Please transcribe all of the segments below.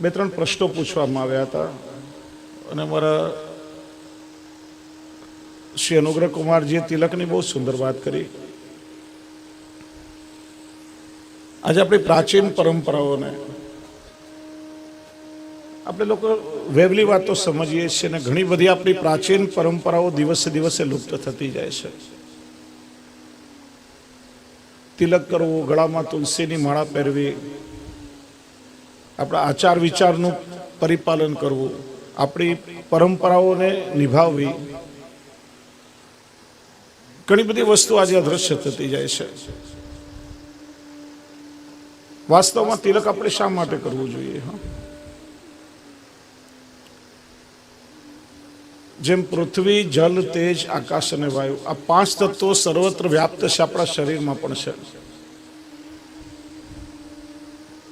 બે ત્રણ પ્રશ્નો પૂછવામાં આવ્યા હતા. અને મારા શ્રી અનુગ્રહ કુમારજીએ તિલકની બહુ સુંદર વાત કરી. આજે આપણી પ્રાચીન પરંપરાઓને આપણે લોકો વેવલી વાતો સમજીએ છીએ અને ઘણી બધી આપણી પ્રાચીન પરંપરાઓ દિવસે દિવસે લુપ્ત થતી જાય છે. તિલક કરવું, ગળામાં તુલસીની માળા પહેરવી, આપણા આચાર વિચારનું પરિપાલન કરવું, આપણી પરંપરાઓને નિભાવવી. ઘણી બધી વસ્તુ આજે અદ્રશ્ય થતી જાય છે. વાસ્તવમાં તિલક આપણે શા માટે કરવું જોઈએ, હા? જેમ પૃથ્વી, જલ, તેજ, આકાશ અને વાયુ, આ પાંચ તત્વો સર્વત્ર વ્યાપ્ત છે આપણા શરીરમાં પણ છે.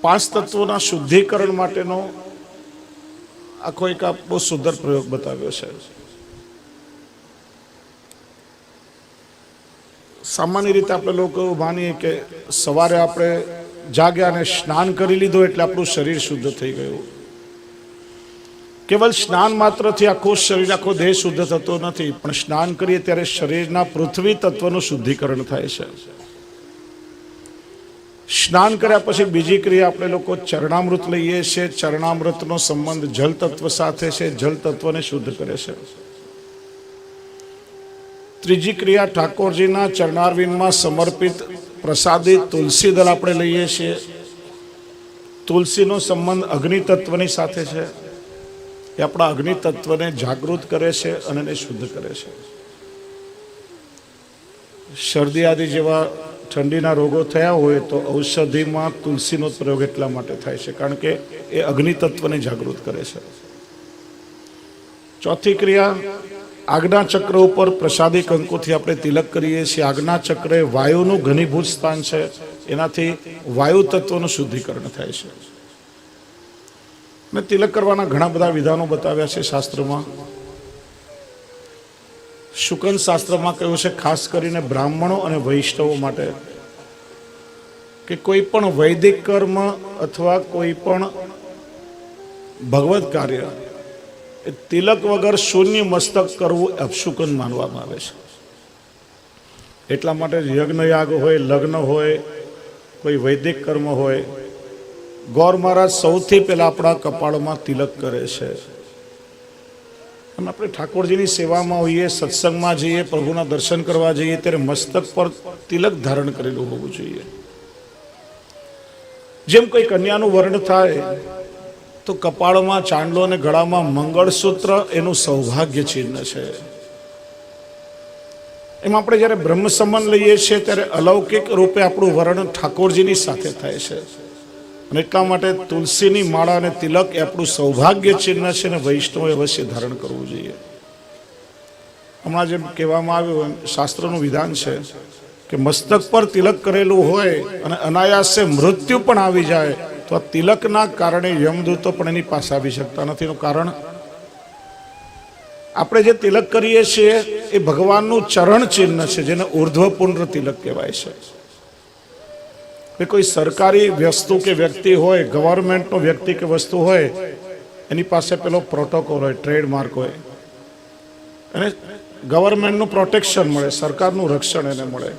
પાંચ તત્વોના શુદ્ધિકરણ માટેનો આખો એક આ બહુ સુંદર પ્રયોગ બતાવ્યો છે. સામાન્ય રીતે આપણે લોકો માનીએ કે સવારે આપણે જાગ્યા અને સ્નાન કરી લીધું એટલે આપણું શરીર શુદ્ધ થઈ ગયું. કેવલ સ્નાન માત્રથી આખું શરીર, આખો દેહ શુદ્ધ થતો નથી, પણ સ્નાન કરીએ ત્યારે શરીરના પૃથ્વી તત્વનું શુદ્ધિકરણ થાય છે. સ્નાન કર્યા પછી બીજી ક્રિયા આપણે લોકો ચરણામૃત લઈએ છીએ. ચરણામૃતનો સંબંધ જલ તત્વ સાથે છે. જલ તત્વને શુદ્ધ કરે છે. ત્રીજી ક્રિયા ઠાકોરજીના ચરણારવિંદમાં સમર્પિત પ્રસાદિત તુલસી દળ આપણે લઈએ છીએ. તુલસીનો સંબંધ અગ્નિ તત્વની સાથે છે. એ આપણા અગ્નિ તત્વને જાગૃત કરે છે અને એને શુદ્ધ કરે છે. શરદી આદિ જેવા ઠંડીના રોગો થયા હોય તો ઔષધિમાં તુલસીનો પ્રયોગ એટલા માટે થાય છે, કારણ કે એ અગ્નિ તત્વને જાગૃત કરે છે. ચોથી ક્રિયા, આજ્ઞા ચક્ર ઉપર પ્રસાદી કંકુથી આપણે તિલક કરીએ છીએ. આજ્ઞા ચક્ર એ વાયુનું ઘનીભૂત સ્થાન છે. એનાથી વાયુ તત્વનું શુદ્ધિકરણ થાય છે. ને તિલક કરવાના ઘણા બધા વિધાનો બતાવ્યા છે શાસ્ત્રમાં. શુકન શાસ્ત્રમાં કહ્યું છે, ખાસ કરીને બ્રાહ્મણો અને વૈષ્ણવો માટે, કે કોઈ પણ વૈદિક કર્મ અથવા કોઈ પણ ભગવત કાર્ય એ તિલક વગર શૂન્ય મસ્તક કરવું અપશુકન માનવામાં આવે છે. એટલા માટે યજ્ઞ યાગ હોય, લગ્ન હોય, કોઈ વૈદિક કર્મ હોય ગૌર મહારાજ સૌથી પહેલા આપણા કપાળમાં તિલક કરે છે. અને આપણે ઠાકોરજીની સેવામાં હોઈએ, સત્સંગમાં જઈએ, પ્રભુના દર્શન કરવા જઈએ, ત્યારે મસ્તક પર તિલક ધારણ કરેલું હોવું જોઈએ. જેમ કોઈ કન્યાનું વર્ણ થાય, તો કપાળમાં ચાંદલો અને ગળામાં મંગળસૂત્ર એનું સૌભાગ્ય ચિહ્ન છે. એમાં આપણે જ્યારે બ્રહ્મ સંબંધ લઈએ છીએ, ત્યારે અલૌકિક રૂપે આપણું વર્ણન ઠાકોરજીની સાથે થાય છે. અને એટલા માટે તુલસીની માળા અને તિલક એ આપણું સૌભાગ્ય ચિહ્ન છે અને વૈષ્ણવે અવશ્ય ધારણ કરવું જોઈએ. હમણાં જેમ કહેવામાં આવ્યું એમ શાસ્ત્રનું વિધાન છે કે મસ્તક પર તિલક કરેલું હોય અને અનાયાસે મૃત્યુ પણ આવી જાય, તો આ તિલકના કારણે યમદૂતો પણ એની પાસે આવી શકતા નથી. એનું કારણ? આપણે જે તિલક કરીએ છીએ એ ભગવાનનું ચરણ ચિહ્ન છે, જેને ઉર્ધ્વપુંડ્ર તિલક કહેવાય છે. કે કોઈ સરકારી વસ્તુ કે વ્યક્તિ હોય ગવર્મેન્ટનો વ્યક્તિ કે વસ્તુ હોય, એની પાસે પેલો પ્રોટોકોલ હોય ટ્રેડમાર્ક હોય. અને ગવર્મેન્ટનું પ્રોટેક્શન મળે, સરકારનું રક્ષણ એને મળે.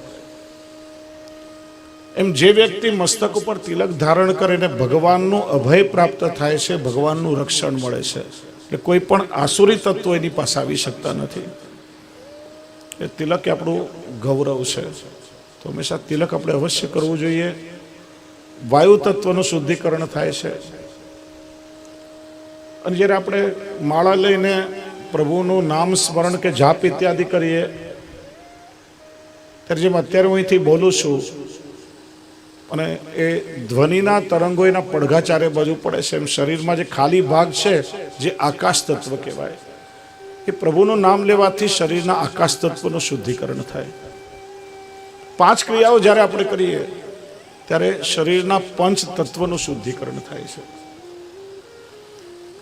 એમ જે વ્યક્તિ મસ્તક ઉપર તિલક ધારણ કરીને ભગવાનનું અભય પ્રાપ્ત થાય છે, ભગવાનનું રક્ષણ મળે છે. એટલે કોઈ પણ આસુરી તત્વો એની પાસે આવી શકતા નથી. એ તિલક આપણું ગૌરવ છે. તો હંમેશા તિલક આપણે અવશ્ય કરવું જોઈએ. વાયુ તત્વનું શુદ્ધિકરણ થાય છે. અને જ્યારે આપણે માળા લઈને પ્રભુનું નામ સ્મરણ કે જાપ ઇત્યાદિ કરીએ, ત્યારે જેમ અત્યારે હું અહીંથી બોલું છું, અને એ ધ્વનિના તરંગો એના પડઘા ચારે બાજુ પડે છે, એમ શરીરમાં જે ખાલી ભાગ છે, જે આકાશ તત્વ કહેવાય, એ પ્રભુનું નામ લેવાથી શરીરના આકાશ તત્વનું શુદ્ધિકરણ થાય. પાંચ ક્રિયાઓ જ્યારે આપણે કરીએ, ત્યારે શરીરના પંચ તત્વનું શુદ્ધિકરણ થાય છે.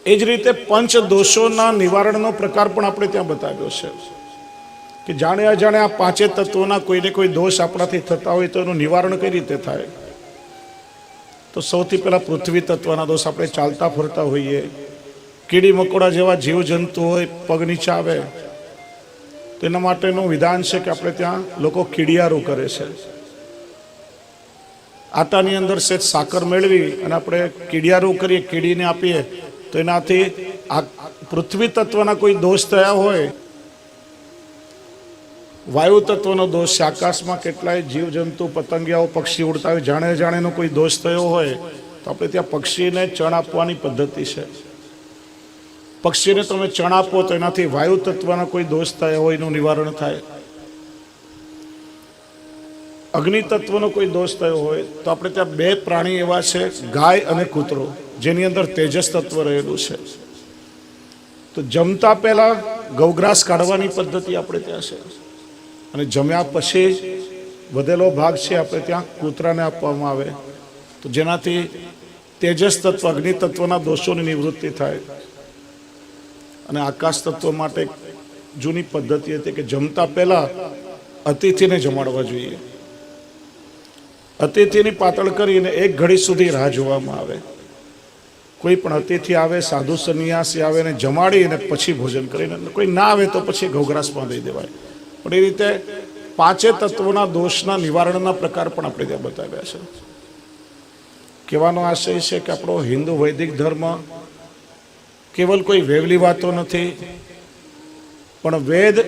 એ જ રીતે પંચ દોષોના નિવારણનો પ્રકાર પણ આપણે ત્યાં બતાવ્યો છે કે જાણે અજાણે આ પાંચે તત્વોના કોઈને કોઈ દોષ આપણાથી થતા હોય તો એનું નિવારણ કઈ રીતે થાય? તો સૌથી પહેલા પૃથ્વી તત્વના દોષ આપણે ચાલતા ફરતા હોઈએ. કીડી મકોડા જેવા જીવજંતુ હોય, પગ નીચે આવે તો એના માટેનું વિધાન છે કે આપણે ત્યાં લોકો કીડિયારું કરે છે. આટાની અંદર સેજ સાકર મેળવી અને આપણે કીડિયારું કરીએ કીડીને આપીએ, તો એનાથી આ પૃથ્વી તત્વના કોઈ દોષ થયા હોય, વાયુ તત્વનો દોષ છે, આકાશમાં કેટલાય જીવજંતુ, પતંગિયાઓ, પક્ષી ઉડતા હોય જાણે જાણેનો કોઈ દોષ થયો હોય, તો આપણે ત્યાં પક્ષીને ચણ આપવાની પદ્ધતિ છે. પક્ષીને તમે ચણ આપો તો એનાથી વાયુ તત્વના કોઈ દોષ થાય હોય એનું નિવારણ થાય. અગ્નિ તત્વનો કોઈ દોષ થયો હોય તો આપણે ત્યાં બે પ્રાણી એવા છે, ગાય અને કૂતરો, જેની અંદર તેજસ તત્વ રહેલું છે. તો જમતા પહેલા ગૌગ્રાસ કાઢવાની પદ્ધતિ આપણે ત્યાં છે. અને જમ્યા પછી વધેલો ભાગ છે આપણે ત્યાં કૂતરાને આપવામાં આવે. તો જેનાથી તેજસ તત્વ, અગ્નિ તત્વના દોષોની નિવૃત્તિ થાય. અને આકાશ તત્વ માટે જૂની પદ્ધતિ હતી કે જમતા પહેલા અતિથિને જમાડવા જોઈએ. અતિથિની પાતળ કરીને એક ઘડી સુધી રાહ જોવામાં આવે. કોઈ પણ અતિથિ આવે, સાધુ સંન્યાસી આવે ને જમાડી અને પછી ભોજન કરીને, કોઈ ના આવે તો પછી ઘઉગ્રાસમાં દઈ દેવાય. પણ એ રીતે પાંચે તત્વોના દોષના નિવારણના પ્રકાર પણ આપણે ત્યાં બતાવ્યા છે. કહેવાનો આશય છે કે આપણો હિન્દુ વૈદિક ધર્મ કેવલ કોઈ વેવલી વાતો નથી, પણ વેદ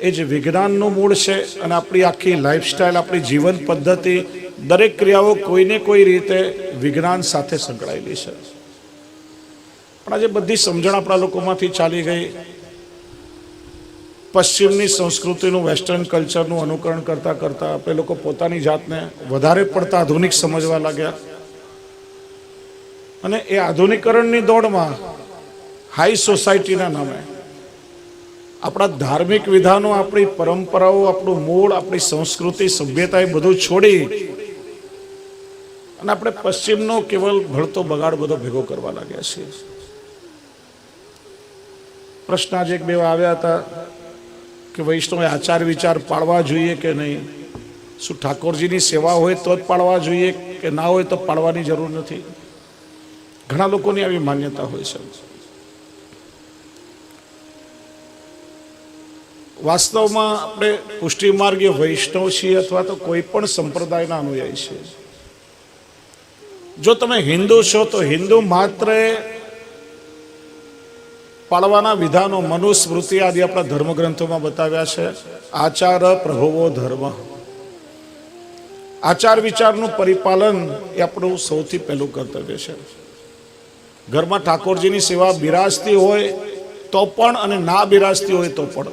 એ જ વિજ્ઞાનનું મૂળ છે અને આપણી આખી લાઈફસ્ટાઈલ આપણી જીવન પદ્ધતિ, દરેક ક્રિયાઓ કોઈને કોઈ રીતે વિજ્ઞાન સાથે સંકળાયેલી છે. પણ આજે બધી સમજણ આપણા લોકોમાંથી ચાલી ગઈ. પશ્ચિમની સંસ્કૃતિનું વેસ્ટર્ન કલ્ચરનું અનુકરણ કરતા કરતા આપણે લોકો પોતાની જાતને વધારે પડતા આધુનિક સમજવા લાગ્યા. અને એ આધુનિકરણની દોડમાં હાઈ સોસાયટીના નામે. આપણા ધાર્મિક વિધાનો, આપણી પરંપરાઓ, આપણું મૂળ, આપણી સંસ્કૃતિ, સભ્યતા એ બધું છોડી અને આપણે પશ્ચિમનો કેવલ ભળતો બગાડ બધો ભેગો કરવા લાગ્યા છીએ. પ્રશ્ન આજે એક બે આવ્યા હતા કે વૈષ્ણવે આચાર વિચાર પાળવા જોઈએ કે નહીં? શું ઠાકોરજીની સેવા હોય તો જ પાળવા જોઈએ કે ના હોય તો પાળવાની જરૂર નથી? ઘણા લોકોની આવી માન્યતા હોય છે. વાસ્તવમાં આપણે પુષ્ટિ માર્ગીય વૈષ્ણવ છીએ અથવા તો કોઈ પણ સંપ્રદાયના અનુયાયી છીએ. જો તમે હિન્દુ છો, તો હિન્દુ માત્ર પાળવાના વિધાનો મનુસ્મૃતિ આદિ આપણા ધર્મગ્રંથોમાં બતાવ્યા છે. આચાર પ્રભવો ધર્મ. આચાર વિચારનું પરિપાલન એ આપણું સૌથી પહેલું કર્તવ્ય છે. ઘરમાં ઠાકોરજીની સેવા બિરાજતી હોય તો પણ અને ના બિરાજતી હોય તો પણ.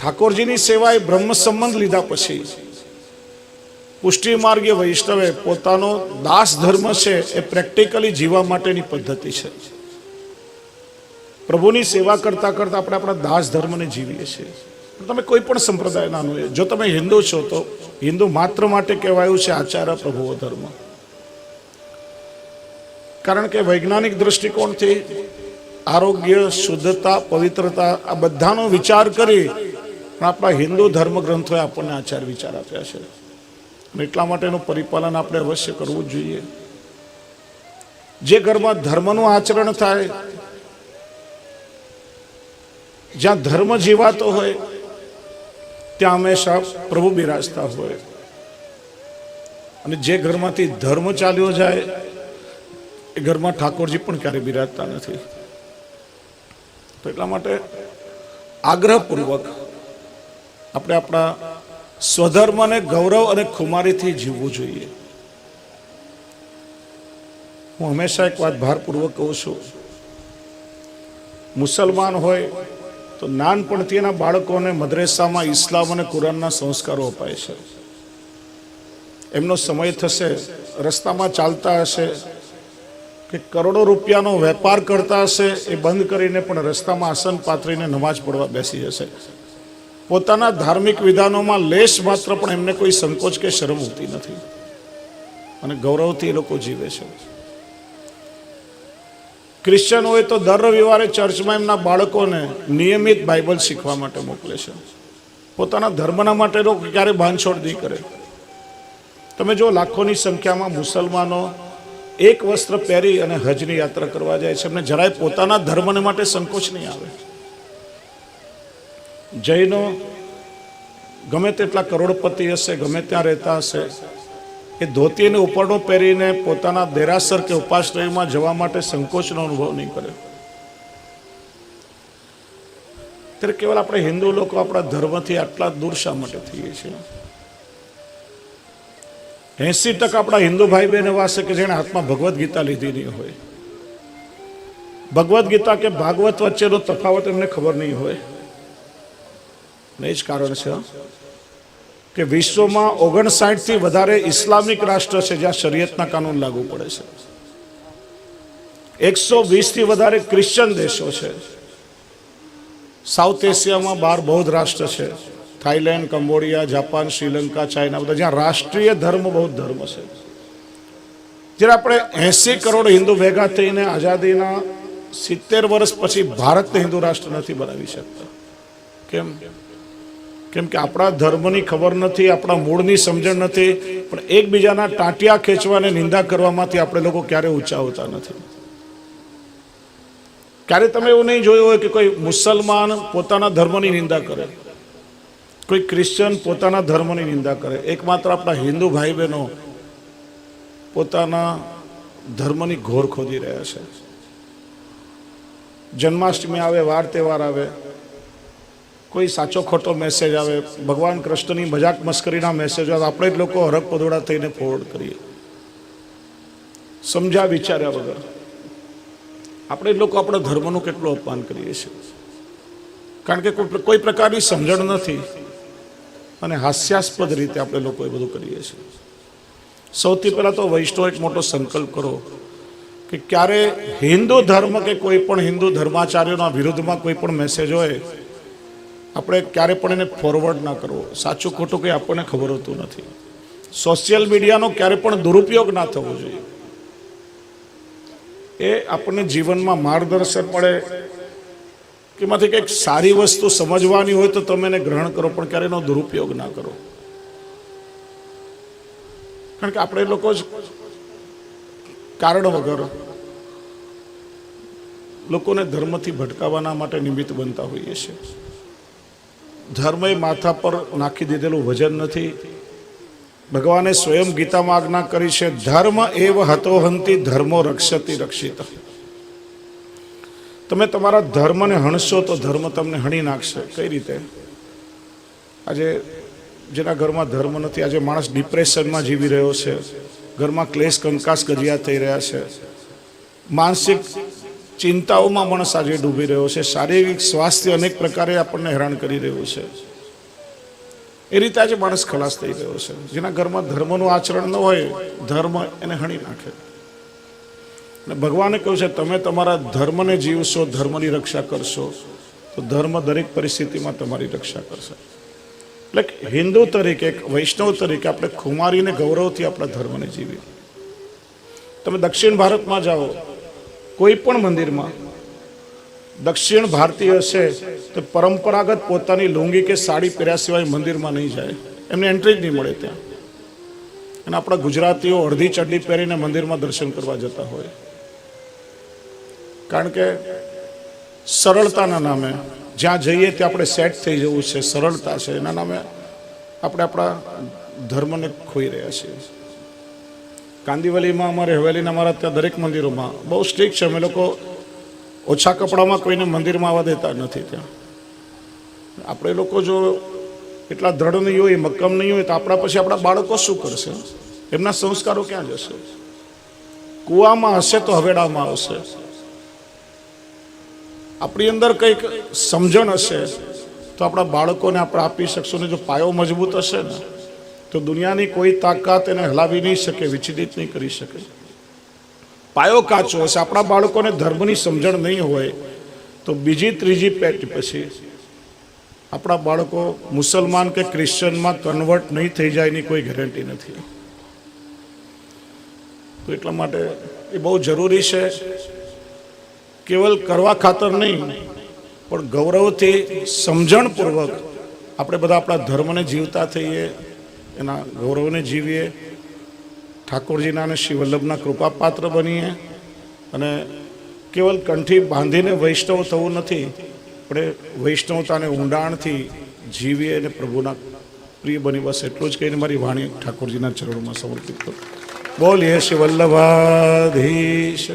ઠાકોરજીની સેવા એ બ્રહ્મ સંબંધ લીધા પછી પુષ્ટિ માર્ગે વૈષ્ણવે પોતાનો દાસ ધર્મ છે એ પ્રેક્ટિકલી જીવવા માટેની પદ્ધતિ છે. પ્રભુની સેવા કરતા કરતા આપણે આપણા દાસ ધર્મને જીવીએ છીએ. તમે કોઈ પણ સંપ્રદાયના અનુય જો તમે હિન્દુ છો તો હિન્દુ માત્ર માટે કહેવાયું છે આચાર્ય પ્રભુઓ ધર્મ. કારણ કે વૈજ્ઞાનિક દૃષ્ટિકોણથી આરોગ્ય, શુદ્ધતા, પવિત્રતા આ બધાનો વિચાર કરી પણ આપણા હિન્દુ ધર્મગ્રંથોએ આપણને આચાર વિચાર આપ્યા છે. એટલા માટેનું પરિપાલન આપણે અવશ્ય કરવું જોઈએ. જે ઘરમાં ધર્મનું આચરણ થાય, જ્યાં ધર્મ જીવાતો હોય, ત્યાં હંમેશા પ્રભુ બિરાજતા હોય. અને જે ઘરમાંથી ધર્મ ચાલ્યો જાય, એ ઘરમાં ઠાકોરજી પણ ક્યારેય બિરાજતા નથી. તો એટલા માટે આગ્રહપૂર્વક આપણે આપણા સ્વધર્મને ગૌરવ અને ખુમારીથી જીવવું જોઈએ. હું હંમેશા એક વાત ભારપૂર્વક કહું છું. મુસલમાન હોય તો નાનપણથી એના બાળકોને મદ્રેસામાં ઇસ્લામ અને કુરાનના સંસ્કારો અપાય છે. એમનો સમય થશે, રસ્તામાં ચાલતા હશે, કે કરોડો રૂપિયાનો વેપાર કરતા હશે, એ બંધ કરીને પણ રસ્તામાં આસન પાથરીને નમાજ પડવા બેસી જશે પોતાના ધાર્મિક વિધાનોમાં લેશ માત્ર પણ એમને કોઈ સંકોચ કે શરમ હોતી નથી. અને ગૌરવથી એ લોકો જીવે છે. ક્રિશ્ચન હોય તો દર રવિવારે ચર્ચમાં એમના બાળકોને નિયમિત બાઇબલ શીખવા માટે મોકલે છે. પોતાના ધર્મના માટે લોકો ક્યારે બાંધછોડ નહીં કરે. તમે જો લાખોની સંખ્યામાં મુસલમાનો એક વસ્ત્ર પહેરી અને હજની યાત્રા કરવા જાય છે, એમને જરાય પોતાના ધર્મને માટે સંકોચ નહીં આવે. જૈનો, ગમે તેટલા કરોડપતિ હશે, ગમે ત્યાં રહેતા હશે, એ ધોતીને ઉપરનું પહેરીને પોતાના દેરાસર કે ઉપાશ્રયમાં જવા માટે સંકોચનો અનુભવ નહીં કરે. ત્યારે કેવલ આપણે હિન્દુ લોકો આપણા ધર્મથી આટલા દૂર શા માટે થઈએ છીએ? એસી ટકા આપણા હિન્દુ ભાઈ બહેન એવા હશે કે જેણે હાથમાં ભગવદ્ ગીતા લીધી નહીં હોય. ભગવદ્ ગીતા કે ભાગવત વચ્ચેનો તફાવત એમને ખબર નહીં હોય. ને એ જ કારણ છે કે વિશ્વમાં ઓગણસાઠથી વધારે ઇસ્લામિક રાષ્ટ્ર છે જ્યાં શરીયતના કાનૂન લાગુ પડે છે. એકસો વીસથી વધારે ક્રિશ્ચન દેશો છે. સાઉથ એશિયામાં બાર બૌદ્ધ રાષ્ટ્ર છે. Thailand Cambodia, Japan, Sri Lanka, China બધા જ્યાં રાષ્ટ્રીય ધર્મ, બૌદ્ધ ધર્મ છે. જ્યારે આપણે એસી કરોડ હિન્દુ ભેગા થઈને આઝાદીના સિત્તેર વર્ષ પછી ભારતને હિન્દુ રાષ્ટ્ર નથી બનાવી શકતા. કેમ કેમ? કે આપણા ધર્મની ખબર નથી, આપણા મૂળની સમજણ નથી, પણ એકબીજાના ટાંટિયા ખેંચવાને નિંદા કરવામાંથી આપણે લોકો ક્યારે ઊંચા હોતા નથી. ક્યારે તમે એવું નહીં જોયું હોય કે કોઈ મુસલમાન પોતાના ધર્મની નિંદા કરે? કોઈ ક્રિશ્ચન પોતાના ધર્મની નિંદા કરે? એકમાત્ર આપણા હિન્દુ ભાઈ બહેનો પોતાના ધર્મની ઘોર ખોદી રહ્યા છે. જન્માષ્ટમી આવે, વાર તહેવાર આવે કોઈ સાચો ખોટો મેસેજ આવે, ભગવાન કૃષ્ણની મજાક મસ્કરીના મેસેજ આવે, આપણે જ લોકો હરક પદોડા થઈને ફોરવર્ડ કરીએ. સમજ્યા વિચાર્યા વગર. આપણે લોકો આપણા ધર્મનું કેટલું અપમાન કરીએ છીએ. કારણ કે કોઈ પ્રકારની સમજણ નથી અને હાસ્યાસ્પદ રીતે આપણે લોકો એ બધું કરીએ છીએ. સૌથી પહેલાં તો વૈષ્ણવ એક મોટો સંકલ્પ કરો કે ક્યારે હિન્દુ ધર્મ કે કોઈ પણ હિન્દુ ધર્માચાર્યોના વિરુદ્ધમાં કોઈ પણ મેસેજ હોય આપણે ક્યારે પણ એને ફોરવર્ડ ના કરવો. સાચું ખોટું કંઈ આપણને ખબર હોતું નથી. સોશિયલ મીડિયાનો ક્યારે પણ દુરુપયોગ ના થવો જોઈએ. એ આપણને જીવનમાં માર્ગદર્શન મળે કે એમાંથી કંઈક સારી વસ્તુ સમજવાની હોય તો તમે એને ગ્રહણ કરો, પણ ક્યારે એનો દુરુપયોગ ના કરો. કારણ કે આપણે લોકો જ કારણ વગર લોકોને ધર્મથી ભટકાવવાના માટે નિમિત્ત બનતા હોઈએ છીએ. ધર્મ માથા પર નાખી દીધેલું વજન નથી. ભગવાને સ્વયં ગીતામાં આજ્ઞા કરી છે, ધર્મ એવ હતોહંતી ધર્મો રક્ષતી રક્ષિત. તમે તમારા ધર્મને હણશો તો ધર્મ તમને હણી નાખશે. કઈ રીતે? આજે જેના ઘરમાં ધર્મ નથી, આજે માણસ ડિપ્રેશનમાં જીવી રહ્યો છે. ઘરમાં ક્લેશ, કંકાસ ગજિયા થઈ રહ્યા છે. માનસિક ચિંતાઓમાં માણસ આજે ડૂબી રહ્યો છે. શારીરિક સ્વાસ્થ્ય અનેક પ્રકારે આપણને હેરાન કરી રહ્યું છે. એ રીતે આજે માણસ ખલાસ થઈ રહ્યો છે. જેના ઘરમાં ધર્મનું આચરણ ન હોય, ધર્મ એને હણી નાખે. અને ભગવાને કહ્યું છે, તમે તમારા ધર્મને જીવશો, ધર્મની રક્ષા કરશો, તો ધર્મ દરેક પરિસ્થિતિમાં તમારી રક્ષા કરશે. એટલે હિન્દુ તરીકે, એક વૈષ્ણવ તરીકે આપણે ખુમારીને ગૌરવથી આપણા ધર્મને જીવીએ. તમે દક્ષિણ ભારતમાં જાઓ કોઈ પણ મંદિરમાં. દક્ષિણ ભારતીય હશે તો પરંપરાગત પોતાની લુંગી કે સાડી પહેર્યા સિવાય મંદિરમાં નહીં જાય. એમને એન્ટ્રી જ નહીં મળે ત્યાં. અને આપણા ગુજરાતીઓ અડધી ચડ્ડી પહેરીને મંદિરમાં દર્શન કરવા જતા હોય. કારણ કે સરળતાના નામે જ્યાં જઈએ ત્યાં આપણે સેટ થઈ જવું છે, સરળતા છે. એના નામે આપણે આપણા ધર્મને ખોઈ રહ્યા છીએ. કાંદીવલીમાં અમારે હવેલીના અમારા ત્યાં દરેક મંદિરોમાં. બહુ સ્ટ્રિક્ટ છે, અમે લોકો ઓછા કપડામાં કોઈને મંદિરમાં આવવા દેતા નથી ત્યાં. આપણે લોકો જો એટલા દ્રઢ નહીં હોય, મક્કમ નહીં હોય, તો આપણા પછી આપણા બાળકો શું કરશે? એમના સંસ્કારો ક્યાં જશે? કૂવામાં હશે તો હવેડામાં આવશે. આપણી અંદર કંઈક સમજણ હશે, તો આપણા બાળકોને આપણે આપી શકશું. ને જો પાયો મજબૂત હશે ને તો દુનિયાની કોઈ તાકાત એને હલાવી નહીં શકે, વિચલિત નહીં કરી શકે. પાયો કાચો હશે. આપણા બાળકોને ધર્મની સમજણ નહીં હોય, તો બીજી, ત્રીજી પેટ પછી આપણા બાળકો મુસલમાન કે ક્રિશ્ચનમાં કન્વર્ટ નહીં થઈ જાય, એની કોઈ ગેરંટી નથી. તો એટલા માટે એ બહુ જરૂરી છે. કેવલ કરવા ખાતર નહીં, પણ ગૌરવથી સમજણપૂર્વક આપણે બધા આપણા ધર્મને જીવતા થઈએ. એના ગૌરવને જીવીએ, ઠાકોરજીના અને શિવલ્લભના કૃપાપાત્ર બનીએ અને કેવલ કંઠી બાંધીને વૈષ્ણવ થવું નથી, પણ વૈષ્ણવતાને ઊંડાણથી જીવીએ અને પ્રભુના પ્રિય બની બસ એટલું જ કહીને મારી વાણી ઠાકોરજીના ચરણોમાં સમર્પિત કરું. બોલીએ શ્રી વલ્લભાધીશ